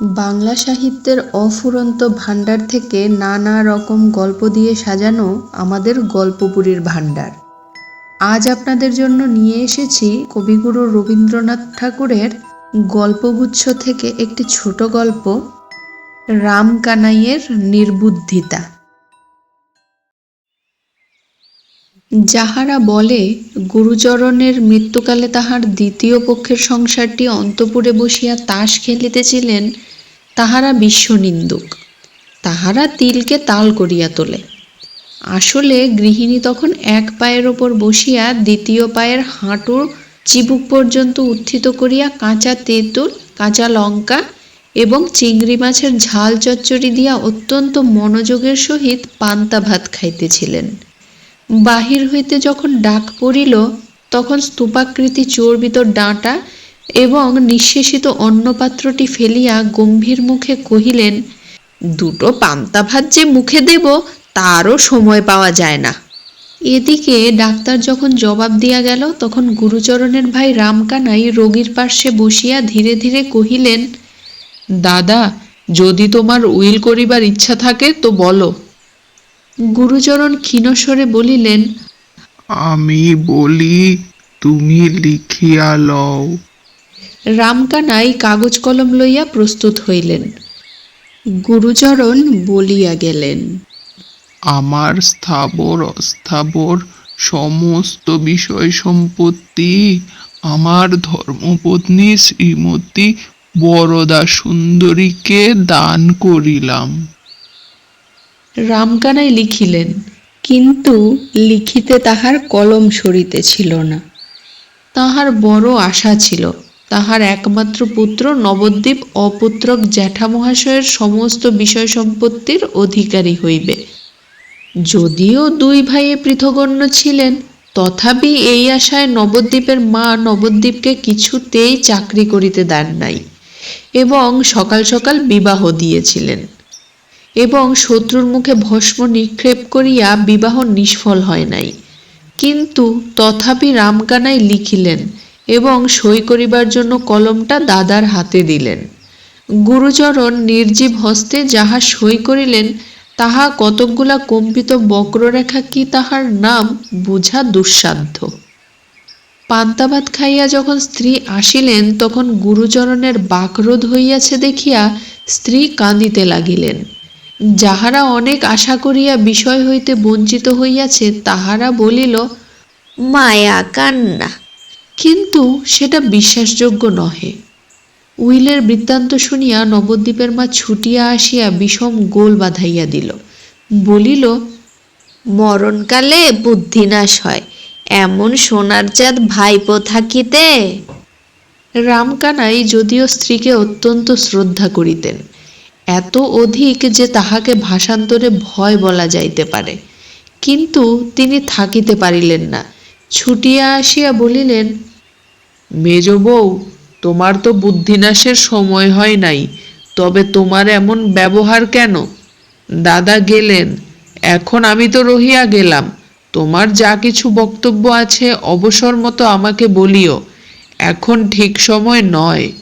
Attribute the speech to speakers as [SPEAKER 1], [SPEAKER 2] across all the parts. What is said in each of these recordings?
[SPEAKER 1] বাংলা সাহিত্যের অফুরন্ত ভাণ্ডার থেকে নানা রকম গল্প দিয়ে সাজানো আমাদের গল্পপুরীর ভাণ্ডার। আজ আপনাদের জন্য নিয়ে এসেছি কবিগুরু রবীন্দ্রনাথ ঠাকুরের গল্পগুচ্ছ থেকে একটি ছোট গল্প রাম কানাইয়ের নির্বুদ্ধিতা। যাহারা বলে, গুরুচরণের মৃত্যুকালে তাহার দ্বিতীয় পক্ষের সংসারটি অন্তপুরে বসিয়া তাস খেলিতেছিলেন, তাহারা বিশ্বনিন্দুক। তাহারা তিলকে তাল করিয়া তোলে। আসলে গৃহিণী তখন এক পায়ের ওপর বসিয়া দ্বিতীয় পায়ের হাঁটুর চিবুক পর্যন্ত উত্থিত করিয়া কাঁচা তেঁতুল, কাঁচা লঙ্কা এবং চিংড়ি মাছের ঝাল চচ্চড়ি দিয়া অত্যন্ত মনোযোগের সহিত পান্তা ভাত খাইতেছিলেন। বাহির হইতে যখন ডাক পড়িল, তখন স্তূপাকৃতি চর্বিত ডাঁটা এবং নিঃশেষিত অন্নপাত্রটি ফেলিয়া গম্ভীর মুখে কহিলেন, দুটো পান্তা ভাত যে মুখে দেব, তারও সময় পাওয়া যায় না। এদিকে ডাক্তার যখন জবাব দিয়া গেল, তখন গুরুচরণের ভাই রামকানাই রোগীর পার্শ্বে বসিয়া ধীরে ধীরে কহিলেন,
[SPEAKER 2] দাদা, যদি তোমার উইল করিবার ইচ্ছা থাকে, তো বলো।
[SPEAKER 1] গুরুচরণ ক্ষীণস্বরে বলিলেন
[SPEAKER 3] আমি বলি তুমি লিখিয়া লও।
[SPEAKER 1] রামকানাই কাগজ কলম লইয়া প্রস্তুত হইলেন। গুরুচরণ বলিয়া গেলেন
[SPEAKER 3] আমার স্থাবর অস্থাবর সমস্ত বিষয় সম্পত্তি আমার ধর্মপত্নী শ্রীমতী বরদা সুন্দরীকে দান করিলাম।
[SPEAKER 1] রামকানাই লিখিলেন, কিন্তু লিখিতে তাহার কলম সরিতেছিল না। তাহার বড় আশা ছিল, তাহার একমাত্র পুত্র নবদ্বীপ অপুত্রক জ্যাঠা মহাশয়ের সমস্ত বিষয় সম্পত্তির অধিকারী হইবে। যদিও দুই ভাইয়ে পৃথগণ্য ছিলেন, তথাপি এই আশায় নবদ্বীপের মা নবদ্বীপকে কিছুতেই চাকরি করিতে দেন নাই এবং সকাল সকাল বিবাহ দিয়েছিলেন। এবং শত্রুর মুখে ভস্ম নিক্ষেপ করিয়া বিবাহ নিষ্ফল হয় নাই। কিন্তু তথাপি রামকানাই লিখিলেন এবং সই করিবার জন্য কলমটা দাদার হাতে দিলেন। গুরুচরণ নির্জীব হস্তে যাহা সই করিলেন, তাহা কতকগুলা কম্পিত বক্ররেখা কি তাহার নাম বুঝা দুঃসাধ্য। পান্তাভাত খাইয়া যখন স্ত্রী আসিলেন, তখন গুরুচরণের বাকরোধ হইয়াছে দেখিয়া স্ত্রী কাঁদিতে লাগিলেন। যাহারা অনেক আশা করিয়া বিষয় হইতে বঞ্চিত হইয়াছে তাহারা বলিল মায়া কান্না। কিন্তু সেটা বিশ্বাসযোগ্য নহে। উইলের বৃত্তান্ত শুনিয়া নবদ্বীপের মা ছুটিয়া আসিয়া বিষম গোল বাঁধাইয়া দিল। বলিল মরণকালে বুদ্ধিনাশ হয় এমন সোনার চাঁদ ভাইপো থাকিতে? রামকানাই যদিও স্ত্রীকে অত্যন্ত শ্রদ্ধা করিতেন এত অধিক যে তাহাকে ভাষান্তরে ভয় বলা যাইতে পারে। কিন্তু তিনি থাকিতে পারিলেন না। ছুটিয়া আসিয়া বলিলেন,
[SPEAKER 2] মেজ বউ, তোমার তো বুদ্ধিনাশের সময় হয় নাই, তবে তোমার এমন ব্যবহার কেন? দাদা গেলেন, এখন আমি তো রহিয়া গেলাম, তোমার যা কিছু বক্তব্য আছে অবসর মতো আমাকে বলিও, এখন ঠিক সময় নয়।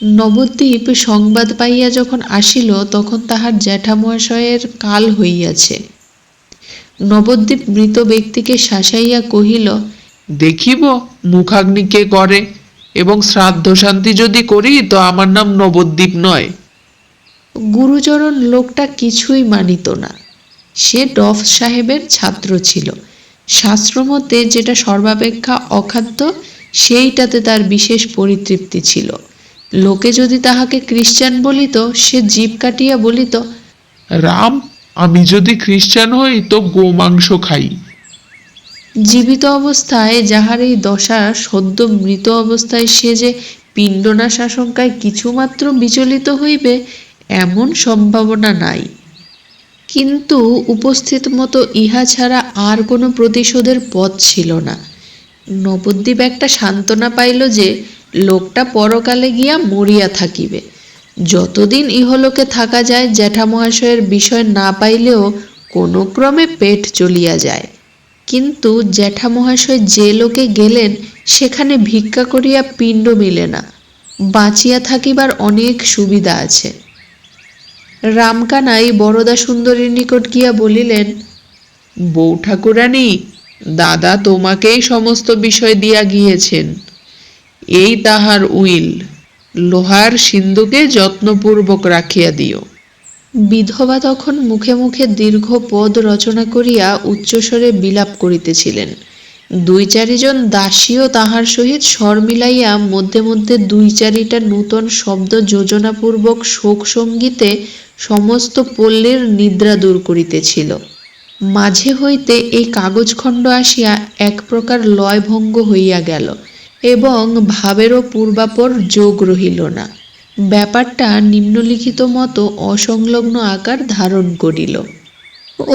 [SPEAKER 1] নবদ্বীপ সংবাদ পাইয়া যখন আসিল তখন তাহার জ্যাঠামহাশয়ের কাল হইয়াছে। নবদ্বীপ মৃত ব্যক্তিকে শাসাইয়া কহিল
[SPEAKER 2] দেখিব মুখাগ্নি কে করে এবং শ্রাদ্ধ শান্তি যদি করি তো আমার নাম নবদ্বীপ নয়।
[SPEAKER 1] গুরুচরণ লোকটা কিছুই মানিত না। সে ডফ সাহেবের ছাত্র ছিল। শাস্ত্রমতে যেটা সর্বাপেক্ষা অখাদ্য সেইটাতে তার বিশেষ পরিতৃপ্তি ছিল। লোকে যদি তাহাকে খ্রিস্টান বলিত সে জীব কাটিয়া বলিত
[SPEAKER 3] রাম আমি যদি খ্রিস্টান হই তো গোমাংস খাই।
[SPEAKER 1] জীবিত অবস্থায় যাহার এই দশা সদ্য মৃত অবস্থায় সে যে পিণ্ডনাশ আশঙ্কায় কিছুমাত্র বিচলিত হইবে এমন সম্ভাবনা নাই। কিন্তু উপস্থিত মতো ইহা ছাড়া আর কোনো প্রতিশোধের পথ ছিল না। নবদ্বীপ একটা সান্ত্বনা পাইল যে লোকটা পরকালে গিয়া মরিয়া থাকিবে। যতদিন ইহলোকে থাকা যায়, জ্যাঠামহাশয়ের বিষয় না পাইলেও কোনো ক্রমে পেট চলিয়া যায়। কিন্তু জ্যাঠামহাশয় যে লোকে গেলেন, সেখানে ভিক্ষা করিয়া পিণ্ড মিলে না। বাঁচিয়া থাকিবার অনেক সুবিধা আছে। রামকানাই বরদা সুন্দরীর নিকট গিয়া বলিলেন,
[SPEAKER 2] বউ ঠাকুরানী, দাদা তোমাকেই সমস্ত বিষয় দিয়া গিয়েছেন। এই তাহার উইল, লোহার সিন্ধুকে যত্নপূর্বক রাখিয়া দিও।
[SPEAKER 1] বিধবা তখন মুখে মুখে দীর্ঘ পদ রচনা করিয়া উচ্চস্বরে বিলাপ করিতেছিলেন। দুই চারিজন দাসীও তাহার সহিত স্বর মিলাইয়া মধ্যে মধ্যে দুই চারিটা নূতন শব্দ যোজনাপূর্বক শোক সঙ্গীতে সমস্ত পল্লীর নিদ্রা দূর করিতেছিল। মাঝে হইতে এই কাগজখণ্ড আসিয়া এক প্রকার লয়ভঙ্গ হইয়া গেল। এবং ভাবেরও পূর্বাপর যোগ রহিল না। ব্যাপারটা নিম্নলিখিত মতো অসংলগ্ন আকার ধারণ করিল।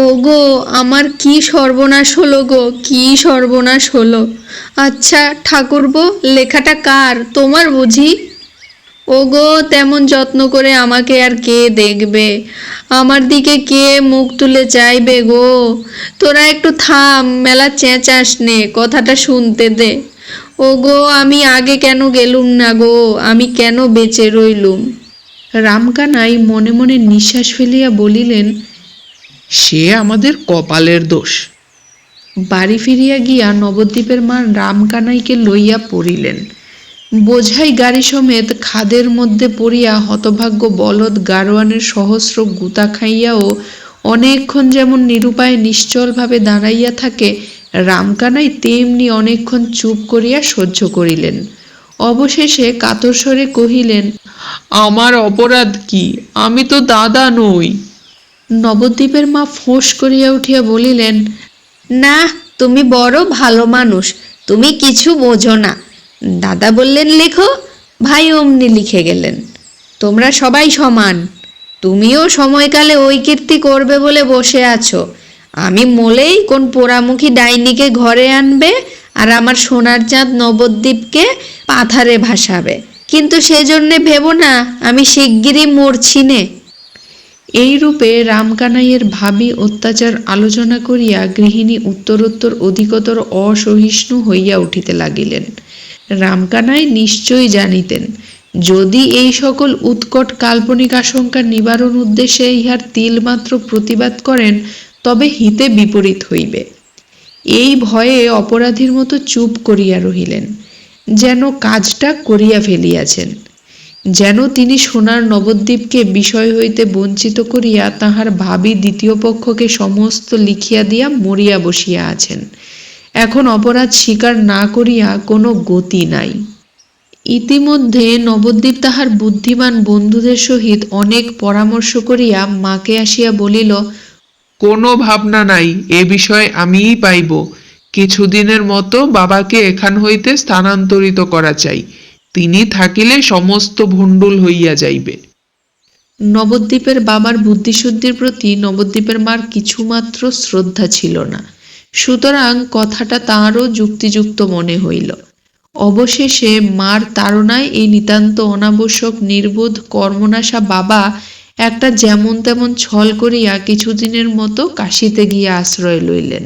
[SPEAKER 1] ওগো, আমার কি সর্বনাশ হলো গো, কি সর্বনাশ হলো? আচ্ছা ঠাকুরবো লেখাটা কার, তোমার বুঝি? ওগো, তেমন যত্ন করে আমাকে আর কে দেখবে? আমার দিকে কে মুখ তুলে চাইবে গো? তোরা একটু থাম, মেলা চেঁচাস নে, কথাটা শুনতে দে। ওগো আমি আগে কেন গেলুম না গো? আমি কেন বেঁচে রইলুম? রামকানাই মনে মনে নিঃশ্বাস ফেলিয়া বলিলেন
[SPEAKER 2] সে আমাদের কপালের দোষ।
[SPEAKER 1] বাড়ি ফিরিয়া গিয়া নবদ্বীপের মা রামকানাইকে লইয়া পড়িলেন। বোঝাই গাড়ি সমেত খাদের মধ্যে পড়িয়া হতভাগ্য বলদ গারোয়ানের সহস্র গুতা খাইয়াও অনেকক্ষণ যেমন নিরুপায় নিশ্চলভাবে দাঁড়াইয়া থাকে রামকানাই তেমনি অনেকক্ষণ চুপ করিয়া সহ্য করিলেন। অবশেষে কাতর স্বরে কহিলেন
[SPEAKER 2] আমার অপরাধ কি? আমি তো দাদা নই।
[SPEAKER 1] নবদ্বীপের মা ফোঁস করিয়া উঠিয়া বলিলেন না তুমি বড় ভালো মানুষ তুমি কিছু বোঝো না। দাদা বললেন লেখো। ভাই অমনি লিখে গেলেন তোমরা সবাই সমান তুমিও সময়কালে ওই কীর্তি করবে বলে বসে আছো। আমি মোলেই কোন পোড়ামুখী ডাইনিকে ঘরে আনবে আর আমার সোনার চাঁদ নবদ্বীপকে পাথারে ভাসাবে। কিন্তু সেজন্যে ভেবো না, আমি শিগগিরই মরছি নে। এই রূপে রামকানাইয়ের ভাবি অত্যাচার আলোচনা করিয়া গৃহিণী উত্তরোত্তর অধিকতর অসহিষ্ণু হইয়া উঠিতে লাগিলেন। রামকানাই নিশ্চয়ই জানিতেন, যদি এই সকল উৎকট কাল্পনিক আশঙ্কা নিবারণ উদ্দেশ্যে ইহার তিলমাত্র প্রতিবাদ করেন তবে হিতে বিপরীত হইবে। এই ভয়ে অপরাধীর মতো চুপ করিয়া রহিলেন, যেন কাজটা করিয়া ফেলিয়াছেন, যেন তিনি সোনার নবদ্বীপকে বিষয় হইতে বঞ্চিত করিয়া তাহার ভাবি দ্বিতীয় পক্ষকে সমস্ত লিখিয়া দিয়া মরিয়া বসিয়া আছেন। এখন অপরাধ স্বীকার না করিয়া কোনো গতি নাই। ইতিমধ্যে নবদ্বীপ তাহার বুদ্ধিমান বন্ধুদের সহিত অনেক পরামর্শ করিয়া মাকে আসিয়া বলিল
[SPEAKER 2] কোনো ভাবনা নাই, এ বিষয়ে আমিই পাইব। কিছুদিনের মতো বাবাকে এখান হইতে স্থানান্তরিত করা চাই। তিনি থাকিলে সমস্ত ভণ্ডুল হইয়া যাইবে।
[SPEAKER 1] নবদ্বীপের বাবার বুদ্ধিশুদ্ধির প্রতি নবদ্বীপের মার কিছুমাত্র শ্রদ্ধা ছিল না। সুতরাং কথাটা তাঁরও যুক্তিযুক্ত মনে হইল। অবশেষে মার তাড়নায় এই নিতান্ত অনাবশ্যক, নির্বোধ, কর্মনাশা বাবা একটা যেমন তেমন ছল করিয়া কিছুদিনের মতো কাশিতে গিয়া আশ্রয় লইলেন।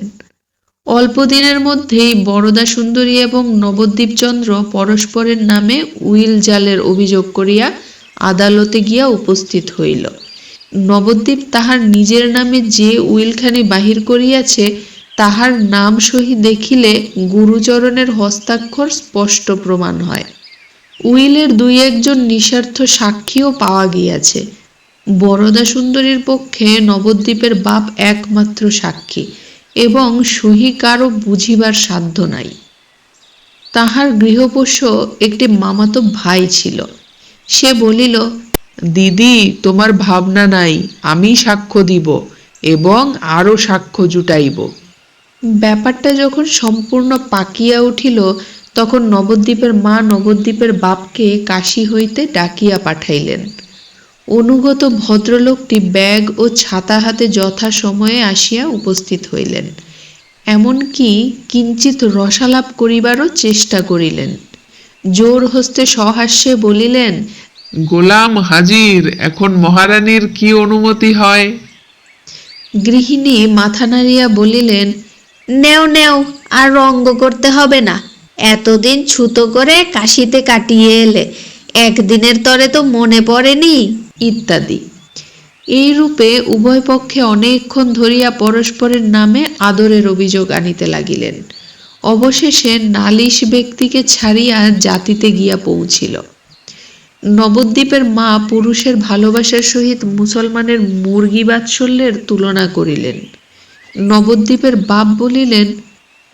[SPEAKER 1] অল্প দিনের মধ্যেই বরদা সুন্দরী এবং নবদ্বীপচন্দ্র পরস্পরের নামে উইল জালের অভিযোগ করিয়া আদালতে গিয়া উপস্থিত হইল। নবদ্বীপ তাহার নিজের নামে যে উইলখানি বাহির করিয়াছে, তাহার নাম সহি দেখিলে গুরুচরণের হস্তাক্ষর স্পষ্ট প্রমাণ হয়। উইলের দুই একজন নিঃস্বার্থ সাক্ষীও পাওয়া গিয়াছে। বরদা সুন্দরীর পক্ষে নবদ্বীপের বাপ একমাত্র সাক্ষী এবং সহি কারও বুঝিবার সাধ্য নাই। তাহার গৃহপোষ্য একটি মামাতো ভাই ছিল। সে বলিল,
[SPEAKER 2] দিদি, তোমার ভাবনা নাই, আমি সাক্ষ্য দিব এবং আরও সাক্ষ্য জুটাইব।
[SPEAKER 1] ব্যাপারটা যখন সম্পূর্ণ পাকিয়া উঠিল, তখন নবদ্বীপের মা নবদ্বীপের বাপকে কাশি হইতে ডাকিয়া পাঠাইলেন। অনুগত ভদ্রলোকটি ব্যাগ ও ছাতা হাতে যথা সময়ে আসিয়া উপস্থিত হইলেন। এমনকি কিঞ্চিত রসালাপ করিবারও চেষ্টা করিলেন। জোর হস্তে সহাস্যে বলিলেন
[SPEAKER 2] গোলাম হাজির এখন মহারানীর কি অনুমতি হয়?
[SPEAKER 1] গৃহিণী মাথা নাড়িয়া বলিলেন নেও নেও আর রঙ্গ করতে হবে না। এতদিন ছুতো করে কাশিতে কাটিয়ে এলে
[SPEAKER 4] একদিনের তরে তো মনে পড়েনি।
[SPEAKER 1] ইত্যাদি। এই রূপে উভয় পক্ষে অনেকক্ষণ ধরিয়া পরস্পরের নামে আদরের অভিযোগ আনিতে লাগিলেন। অবশেষে নালিশ ব্যক্তিকে ছাড়িয়া জাতিতে গিয়া পৌঁছিল। নবদ্বীপের মা পুরুষের ভালোবাসার সহিত মুসলমানের মুরগি বাৎসল্যের তুলনা করিলেন। নবদ্বীপের বাপ বলিলেন,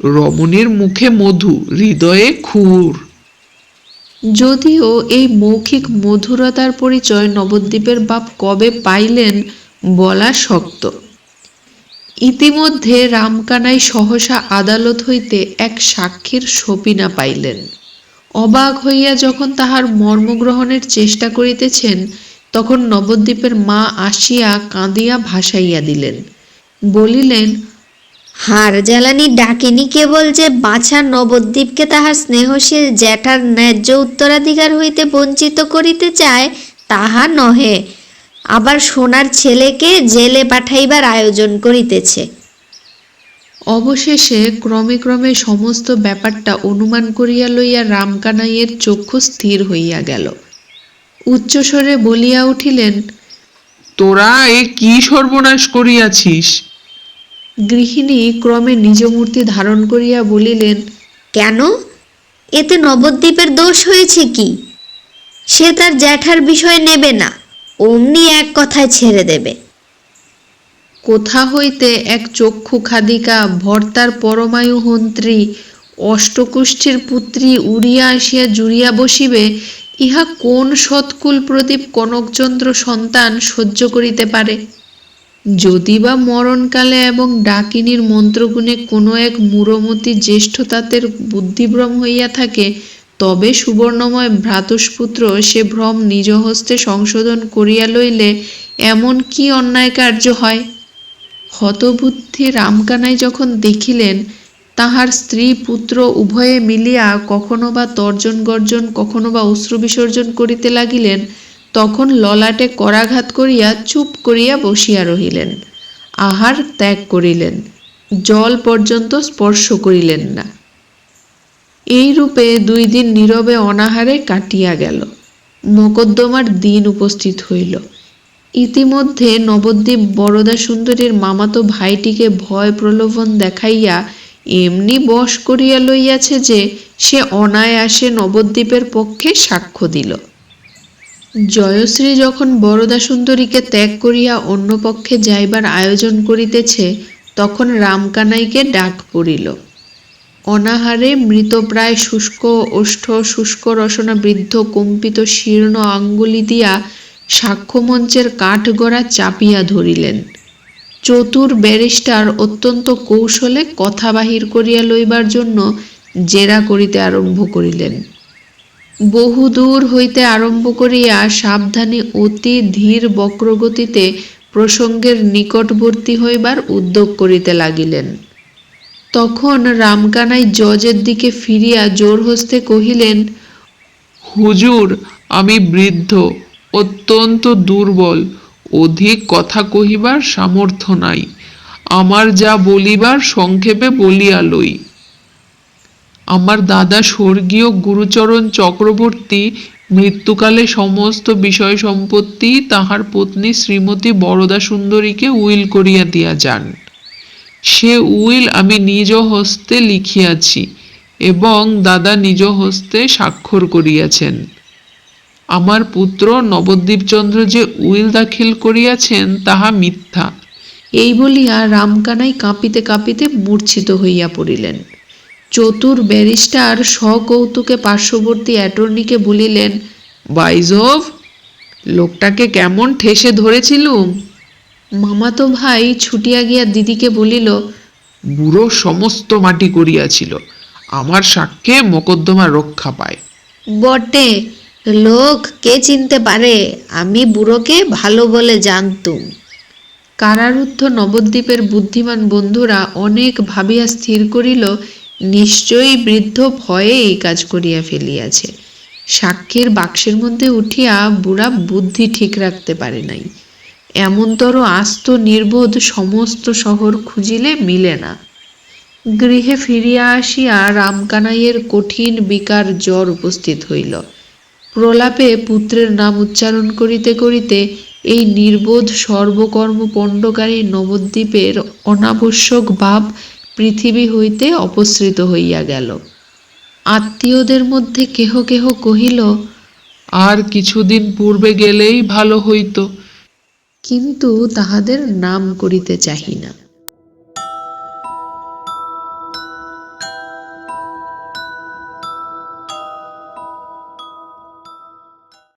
[SPEAKER 2] রমণীর মুখে মধু, হৃদয়ে খুর।
[SPEAKER 1] যদিও এই মৌখিক মধুরতার পরিচয় নবদ্বীপের বাপ কবে পাইলেন বলা শক্ত। ইতিমধ্যে রামকানাই সহসা আদালত হইতে এক সাক্ষীর সপিনা পাইলেন। অবাক হইয়া যখন তাহার মর্মগ্রহণের চেষ্টা করিতেছেন, তখন নবদ্বীপের মা আসিয়া কাঁদিয়া ভাসাইয়া দিলেন। বলিলেন
[SPEAKER 4] হার জ্বালানি ডাকিনি কেবল যে বাছা নবদ্বীপকে তাহার স্নেহশীল জ্যাঠার ন্যায্য উত্তরাধিকার হইতে বঞ্চিত করিতে চায় তাহা নহে। আবার সোনার ছেলেকে জেলে পাঠাইবার আয়োজন করিতেছে।
[SPEAKER 1] অবশেষে ক্রমে ক্রমে সমস্ত ব্যাপারটা অনুমান করিয়া লইয়া রামকানাইয়ের চক্ষু স্থির হইয়া গেল। উচ্চস্বরে বলিয়া উঠিলেন
[SPEAKER 2] তোরা এ কি সর্বনাশ করিয়াছিস?
[SPEAKER 1] গৃহিণী ক্রমে নিজ মূর্তি ধারণ করিয়া বলিলেন
[SPEAKER 4] কেন? এতে নবদ্বীপের দোষ হয়েছে কি? সে তার জ্যাঠার বিষয় নেবে না অমনি এক কথায় ছেড়ে দেবে।
[SPEAKER 1] কোথা হইতে এক চক্ষু খাদিকা ভর্তার পরমায়ু হন্ত্রী অষ্টকুষ্ঠীর পুত্রী উড়িয়া আসিয়া জুড়িয়া বসিবে ইহা কোন সৎকুল প্রদীপ কনকচন্দ্র সন্তান সহ্য করিতে পারে? যদি বা মরণকালে এবং ডাকিনীর মন্ত্রগুণে কোনো এক মূরমতি জ্যেষ্ঠতাতের বুদ্ধিভ্রম হইয়া থাকে, তবে সুবর্ণময় ভ্রাতুষ্পুত্র সে ভ্রম নিজ হস্তে সংশোধন করিয়া লইলে এমন কি অন্যায় কার্য হয়? হতবুদ্ধি রামকানাই যখন দেখিলেন, তাহার স্ত্রী পুত্র উভয়ে মিলিয়া কখনো বা তর্জন গর্জন, কখনো বা অশ্রু বিসর্জন করিতে লাগিলেন তখন ললাটে করাঘাত করিয়া চুপ করিয়া বসিয়া রহিলেন। আহার ত্যাগ করিলেন। জল পর্যন্ত স্পর্শ করিলেন না। এই রূপে দুই দিন নীরবে অনাহারে কাটিয়া গেল। মকদ্দমার দিন উপস্থিত হইল। ইতিমধ্যে নবদ্বীপ বরদা সুন্দরীর মামাতো ভাইটিকে ভয় প্রলোভন দেখাইয়া এমনি বশ করিয়া লইয়াছে যে সে অনায়াসে নবদ্বীপের পক্ষে সাক্ষ্য দিল। জয়শ্রী যখন বরদা সুন্দরীকে ত্যাগ করিয়া অন্য পক্ষে যাইবার আয়োজন করিতেছে, তখন রামকানাইকে ডাক পড়িল। অনাহারে মৃতপ্রায় শুষ্ক ওষ্ঠ শুষ্ক রসনা বৃদ্ধ কম্পিত শীর্ণ আঙ্গুলি দিয়া সাক্ষ্যমঞ্চের কাঠগড়া চাপিয়া ধরিলেন। চতুর ব্যারিস্টার অত্যন্ত কৌশলে কথা বাহির করিয়া লইবার জন্য জেরা করিতে আরম্ভ করিলেন। বহুদূর হইতে আরম্ভ করিয়া সাবধানে অতি ধীর বক্রগতিতে প্রসঙ্গের নিকটবর্তী হইবার উদ্যোগ করিতে লাগিলেন। তখন রামকানাই জজের দিকে ফিরিয়া জোর হস্তে কহিলেন,
[SPEAKER 2] হুজুর, আমি বৃদ্ধ, অত্যন্ত দুর্বল, অধিক কথা কহিবার সামর্থ্য নাই। আমার যা বলিবার সংক্ষেপে বলিয়া লই। আমার দাদা স্বর্গীয় গুরুচরণ চক্রবর্তী মৃত্যুকালে সমস্ত বিষয় সম্পত্তি তাহার পত্নী শ্রীমতী বরদা সুন্দরীকে উইল করিয়া দিয়া যান। সে উইল আমি নিজ হস্তে লিখিয়াছি এবং দাদা নিজ হস্তে স্বাক্ষর করিয়াছেন। আমার পুত্র নবদ্বীপচন্দ্র যে উইল দাখিল করিয়াছেন তাহা মিথ্যা।
[SPEAKER 1] এই বলিয়া রামকানাই কাঁপিতে কাঁপিতে মূর্ছিত হইয়া পড়িলেন। চতুর ব্যারিস্টার সকৌতুকে পার্শ্ববর্তী অ্যাটর্নিকে বলিলেন
[SPEAKER 2] বাইজভ লোকটাকে কেমন ঠেসে ধরেছিলুম?
[SPEAKER 1] মামাতো ভাই ছুটিয়া গিয়া দিদিকে বলিল
[SPEAKER 2] বুড়ো সমস্ত মাটি করিয়াছিল আমার সাক্ষ্যে মোকদ্দমা রক্ষা পায়।
[SPEAKER 4] বটে লোক কে চিনতে পারে আমি বুড়োকে ভালো বলে জানতুম।
[SPEAKER 1] কারারুদ্ধ নবদ্বীপের বুদ্ধিমান বন্ধুরা অনেক ভাবিয়া স্থির করিল নিশ্চয়ই বৃদ্ধ ভয়ে এই কাজ করিয়া ফেলিয়াছে। সাক্ষীর বাক্সের মধ্যে উঠিয়া বুড়া বুদ্ধি ঠিক রাখতে পারে নাই। এমনতর আস্ত নির্বোধ সমস্ত শহর খুঁজিলে মিলে না। গৃহে ফিরিয়া আসিয়া রামকানাইয়ের কঠিন বিকার জ্বর উপস্থিত হইল। প্রলাপে পুত্রের নাম উচ্চারণ করিতে করিতে এই নির্বোধ সর্বকর্ম পণ্ডকারী নবদ্বীপের অনাবশ্যক ভাব পৃথিবী হইতে অপসৃত হইয়া গেল। আত্মীয়দের মধ্যে কেহ কেহ কহিল
[SPEAKER 2] আর কিছুদিন পূর্বে গেলেই ভালো হইত।
[SPEAKER 1] কিন্তু তাহাদের নাম করিতে চাহি না।